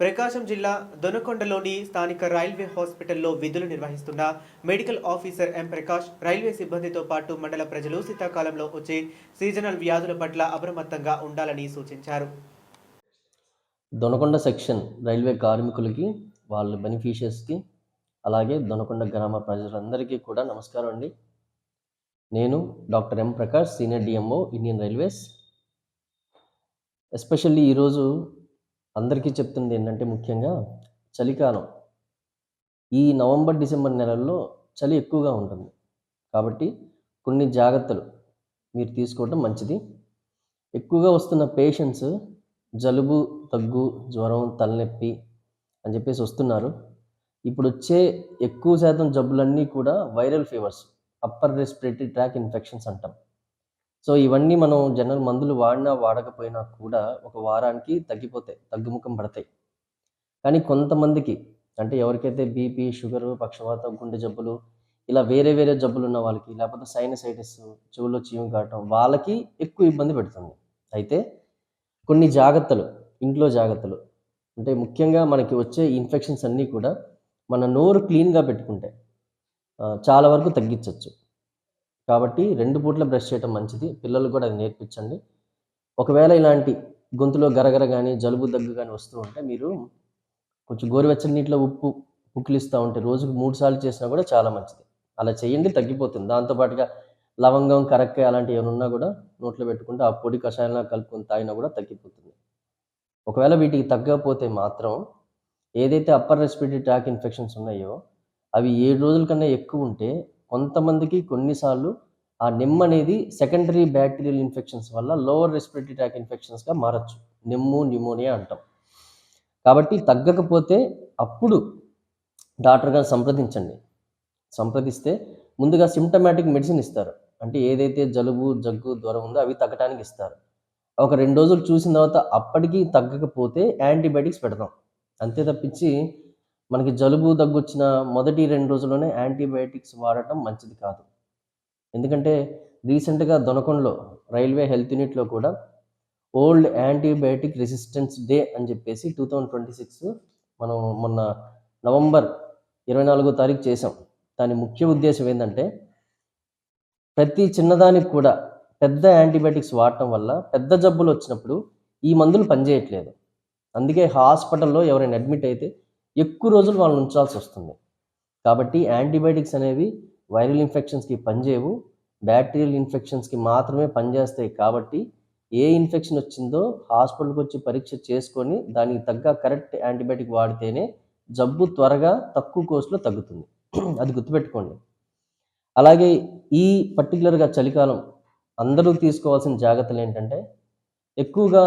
ప్రకాశం జిల్లా దొనకొండలోని స్థానిక రైల్వే హాస్పిటల్లో విధులు నిర్వహిస్తున్న medical officer M Prakash railway సిబ్బందితో పాటు మండల ప్రజలు శీతాకాలంలో వచ్చే సీజనల్ వ్యాధుల పట్ల అప్రమత్తంగా ఉండాలని సూచించారు. దొనకొండ సెక్షన్ రైల్వే కార్మికులకి వాళ్ళ బెనిఫిషియర్స్కి అలాగే దొనకొండ గ్రామ ప్రజలందరికీ కూడా నమస్కారం అండి. నేను doctor M Prakash senior DMO Indian railways. Especially ఈరోజు అందరికీ చెప్తుంది ఏంటంటే ముఖ్యంగా చలికాలం. ఈ నవంబర్ డిసెంబర్ నెలల్లో చలి ఎక్కువగా ఉంటుంది. కాబట్టి కొన్ని జాగ్రత్తలు మీరు తీసుకోవడం మంచిది. ఎక్కువగా వస్తున్న పేషెంట్స్ జలుబు దగ్గు జ్వరం తలనొప్పి అని చెప్పేసి వస్తున్నారు. ఇప్పుడు వచ్చే ఎక్కువ శాతం జబ్బులన్నీ కూడా viral fevers upper respiratory tract infections అంటాం. సో ఇవన్నీ మనం జనరల్ మందులు వాడినా వాడకపోయినా కూడా ఒక వారానికి తగ్గిపోతాయి తగ్గుముఖం పడతాయి. కానీ కొంతమందికి అంటే ఎవరికైతే బీపీ షుగర్ పక్షవాతం గుండె జబ్బులు ఇలా వేరే వేరే జబ్బులు ఉన్న వాళ్ళకి లేకపోతే సైనసైటిస్ చెవుల్లో చీము కావటం వాళ్ళకి ఎక్కువ ఇబ్బంది పెడుతుంది. అయితే కొన్ని జాగ్రత్తలు ఇంట్లో జాగ్రత్తలు. అంటే ముఖ్యంగా మనకి వచ్చే ఇన్ఫెక్షన్స్ అన్నీ కూడా మన నోరు క్లీన్గా పెట్టుకుంటే చాలా వరకు తగ్గించవచ్చు కాబట్టి రెండు పూట్ల బ్రష్ చేయటం మంచిది. పిల్లలు కూడా అది నేర్పించండి. ఒకవేళ ఇలాంటి గొంతులో గరగర కానీ జలుబు దగ్గు కానీ వస్తూ ఉంటే మీరు కొంచెం గోరువెచ్చని నీటిలో ఉప్పు పుక్కిలిస్తూ ఉంటే రోజుకు మూడు సార్లు చేసినా కూడా చాలా మంచిది. అలా చేయండి తగ్గిపోతుంది. దాంతోపాటుగా లవంగం కరక్కాయ అలాంటివి ఏమైనా ఉన్నా కూడా నోట్లో పెట్టుకుంటే ఆ పొడి కషాయంలా కలుపుకొని తాగినా కూడా తగ్గిపోతుంది. ఒకవేళ వీటికి తగ్గకపోతే మాత్రం ఏదైతే అప్పర్ రెస్పిరేటరీ ట్రాక్ ఇన్ఫెక్షన్స్ ఉన్నాయో అవి ఏడు రోజుల కన్నా ఎక్కువ ఉంటే కొంతమందికి కొన్నిసార్లు ఆ నిమ్ము అనేది సెకండరీ బ్యాక్టీరియల్ ఇన్ఫెక్షన్స్ వల్ల లోవర్ రెస్పిరేటరీ ట్రాక్ ఇన్ఫెక్షన్స్గా మారచ్చు. నిమ్ము న్యూమోనియా అంటాం. కాబట్టి తగ్గకపోతే అప్పుడు డాక్టర్ గారిని సంప్రదించండి. సంప్రదిస్తే ముందుగా సిమ్టమాటిక్ మెడిసిన్ ఇస్తారు. అంటే ఏదైతే జలుబు జగ్గు జ్వరం ఉందో అవి తగ్గడానికి ఇస్తారు. ఒక రెండు రోజులు చూసిన తర్వాత అప్పటికి తగ్గకపోతే యాంటీబయాటిక్స్ పెడతాం. అంతే తప్పించి మనకి జలుబు దగ్గొచ్చిన మొదటి రెండు రోజుల్లోనే యాంటీబయాటిక్స్ వాడటం మంచిది కాదు. ఎందుకంటే రీసెంట్గా దొనకొండలో రైల్వే హెల్త్ యూనిట్లో కూడా ఓల్డ్ యాంటీబయాటిక్ రెసిస్టెన్స్ డే అని చెప్పేసి టూ థౌజండ్ ట్వంటీ సిక్స్ మనం మొన్న నవంబర్ ఇరవై నాలుగో తారీఖు చేసాం దాని ముఖ్య ఉద్దేశం ఏంటంటే ప్రతి చిన్నదానికి కూడా పెద్ద యాంటీబయాటిక్స్ వాడటం వల్ల పెద్ద జబ్బులు వచ్చినప్పుడు ఈ మందులు పనిచేయట్లేదు. అందుకే హాస్పిటల్లో ఎవరైనా అడ్మిట్ అయితే ఎక్కువ రోజులు వాళ్ళని ఉంచాల్సి వస్తుంది. కాబట్టి యాంటీబయాటిక్స్ అనేవి వైరల్ ఇన్ఫెక్షన్స్కి పనిచేయవు. బ్యాక్టీరియల్ ఇన్ఫెక్షన్స్కి మాత్రమే పనిచేస్తాయి కాబట్టి ఏ ఇన్ఫెక్షన్ వచ్చిందో హాస్పిటల్కి వచ్చి పరీక్ష చేసుకొని దానికి తగ్గ కరెక్ట్ యాంటీబయాటిక్ వాడితేనే జబ్బు త్వరగా తక్కువ కోర్సులో తగ్గుతుంది. అది గుర్తుపెట్టుకోండి. అలాగే ఈ పర్టికులర్గా చలికాలం అందరూ తీసుకోవాల్సిన జాగ్రత్తలు ఏంటంటే ఎక్కువగా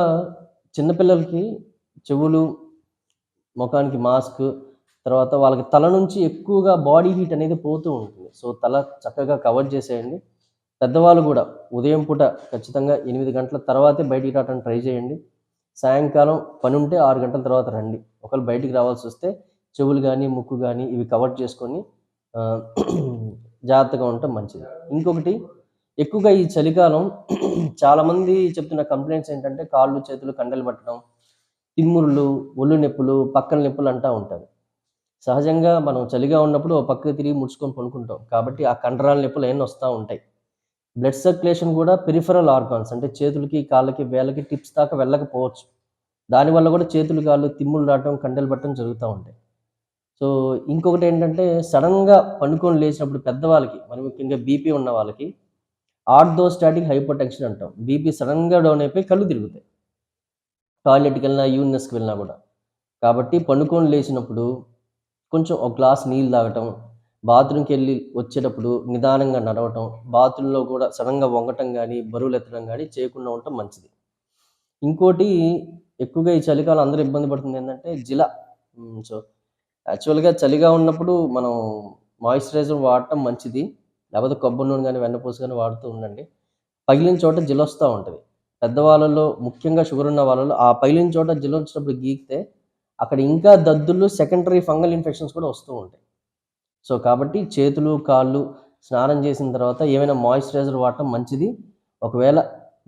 చిన్నపిల్లలకి చెవులు ముఖానికి మాస్క్ తర్వాత వాళ్ళకి తల నుంచి ఎక్కువగా బాడీ హీట్ అనేది పోతూ ఉంటుంది. సో తల చక్కగా కవర్ చేసేయండి. పెద్దవాళ్ళు కూడా ఉదయం పూట ఖచ్చితంగా ఎనిమిది గంటల తర్వాతే బయటికి రావడానికి ట్రై చేయండి. సాయంకాలం పని ఉంటే ఆరు గంటల తర్వాత రండి. ఒకవేళ బయటికి రావాల్సి వస్తే చెవులు కానీ ముక్కు కానీ ఇవి కవర్ చేసుకొని జాగ్రత్తగా ఉండటం మంచిది. ఇంకొకటి ఎక్కువగా ఈ చలికాలం చాలామంది చెప్తున్న కంప్లైంట్స్ ఏంటంటే కాళ్ళు చేతులు కండలు పట్టడం తిమ్మురులు ఒళ్ళు నొప్పులు పక్కల నొప్పులు అంటూ ఉంటారు. సహజంగా మనం చలిగా ఉన్నప్పుడు ఒక పక్కకి తిరిగి ముడుచుకొని పడుకుంటాం. కాబట్టి ఆ కండరాల నొప్పులు ఏమైనా వస్తూ ఉంటాయి. బ్లడ్ సర్క్యులేషన్ కూడా పెరిఫరల్ ఆర్గాన్స్ అంటే చేతులకి కాళ్ళకి వేళ్ళకి టిప్స్ దాకా వెళ్ళకపోవచ్చు. దానివల్ల కూడా చేతులు కాళ్ళు తిమ్ములు రావటం కండలు పట్టడం జరుగుతూ ఉంటాయి. సో ఇంకొకటి ఏంటంటే సడన్గా పండుకొని లేచినప్పుడు పెద్దవాళ్ళకి మరి ముఖ్యంగా బీపీ ఉన్న వాళ్ళకి ఆర్థోస్టాటిక్ హైపోటెన్షన్ అంటాం. బీపీ సడన్గా డౌన్ అయిపోయి కళ్ళు తిరుగుతాయి. టాయిలెట్కి వెళ్ళినా యూనిస్కి వెళ్ళినా కూడా. కాబట్టి పండుకొని లేచినప్పుడు కొంచెం ఒక గ్లాస్ నీళ్ళు తాగటం బాత్రూమ్కి వెళ్ళి వచ్చేటప్పుడు నిదానంగా నడవటం బాత్రూంలో కూడా సడన్గా వంగటం కానీ బరువులు ఎత్తడం కానీ చేయకుండా ఉండటం మంచిది. ఇంకోటి ఎక్కువగా ఈ చలికాలం అందరూ ఇబ్బంది పడుతుంది ఏంటంటే జిల. సో యాక్చువల్గా చలిగా ఉన్నప్పుడు మనం మాయిశ్చరైజర్ వాడటం మంచిది. లేకపోతే కొబ్బరి నూనె కానీ వెన్నపూస కానీ వాడుతూ ఉండండి. పగిలిన చోట జిల వస్తూ ఉంటుంది. పెద్దవాళ్ళలో ముఖ్యంగా షుగర్ ఉన్న వాళ్ళలో ఆ పైలిన చోట జిల వచ్చినప్పుడు గీకితే అక్కడ ఇంకా దద్దులు సెకండరీ ఫంగల్ ఇన్ఫెక్షన్స్ కూడా వస్తూ ఉంటాయి. సో కాబట్టి చేతులు కాళ్ళు స్నానం చేసిన తర్వాత ఏమైనా మాయిశ్చరైజర్ వాడటం మంచిది. ఒకవేళ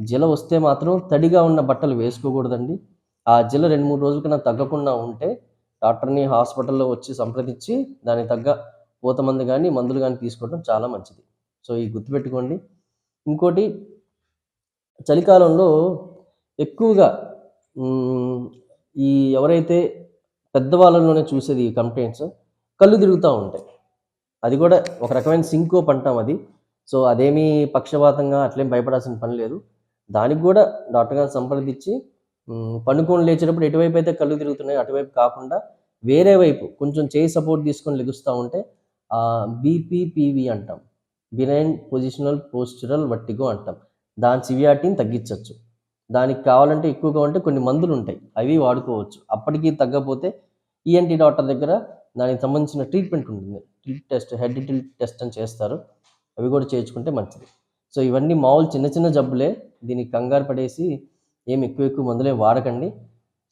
జిల వస్తే మాత్రం తడిగా ఉన్న బట్టలు వేసుకోకూడదండి. ఆ జిల రెండు మూడు రోజుల కన్నా తగ్గకుండా ఉంటే డాక్టర్ని హాస్పిటల్లో వచ్చి సంప్రదించి దానికి తగ్గ పూత మందు కానీ మందులు కానీ తీసుకోవడం చాలా మంచిది. సో ఈ గుర్తుపెట్టుకోండి. ఇంకోటి చలికాలంలో ఎక్కువగా ఈ ఎవరైతే పెద్దవాళ్ళలోనే చూసేది ఈ కంప్లైంట్స్ కళ్ళు తిరుగుతూ ఉంటాయి. అది కూడా ఒక రకమైన సింకోప్ అంటాం అది. సో అదేమీ పక్షపాతంగా అట్లేం భయపడాల్సిన పని లేదు. దానికి కూడా డాక్టర్ గారిని సంప్రదించి పండుకొని లేచినప్పుడు లేచేటప్పుడు ఎటువైపు అయితే కళ్ళు తిరుగుతున్నాయో అటువైపు కాకుండా వేరే వైపు కొంచెం చేయి సపోర్ట్ తీసుకొని లెగుస్తూ ఉంటే బీపీపీవి అంటాం. బినైన్ పొజిషనల్ పోస్చురల్ వట్టిగో అంటాం. దాని సివియారిటీని తగ్గించవచ్చు దానికి కావాలంటే ఎక్కువగా ఉంటే కొన్ని మందులు ఉంటాయి అవి వాడుకోవచ్చు. అప్పటికి తగ్గపోతే ఈఎన్టీ డాక్టర్ దగ్గర దానికి సంబంధించిన ట్రీట్మెంట్ ఉంటుంది. Tilt test head tilt test అని చేస్తారు. అవి కూడా చేయించుకుంటే మంచిది. సో ఇవన్నీ మామూలు చిన్న చిన్న జబ్బులే. దీనికి కంగారు పడేసి ఏమి ఎక్కువ ఎక్కువ మందులే వాడకండి.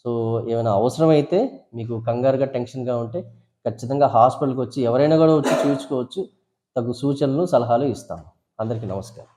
సో ఏమైనా అవసరమైతే మీకు కంగారుగా టెన్షన్గా ఉంటే ఖచ్చితంగా హాస్పిటల్కి వచ్చి ఎవరైనా కూడా వచ్చి చూపించుకోవచ్చు తగు సూచనలు సలహాలు ఇస్తాము. అందరికీ నమస్కారం.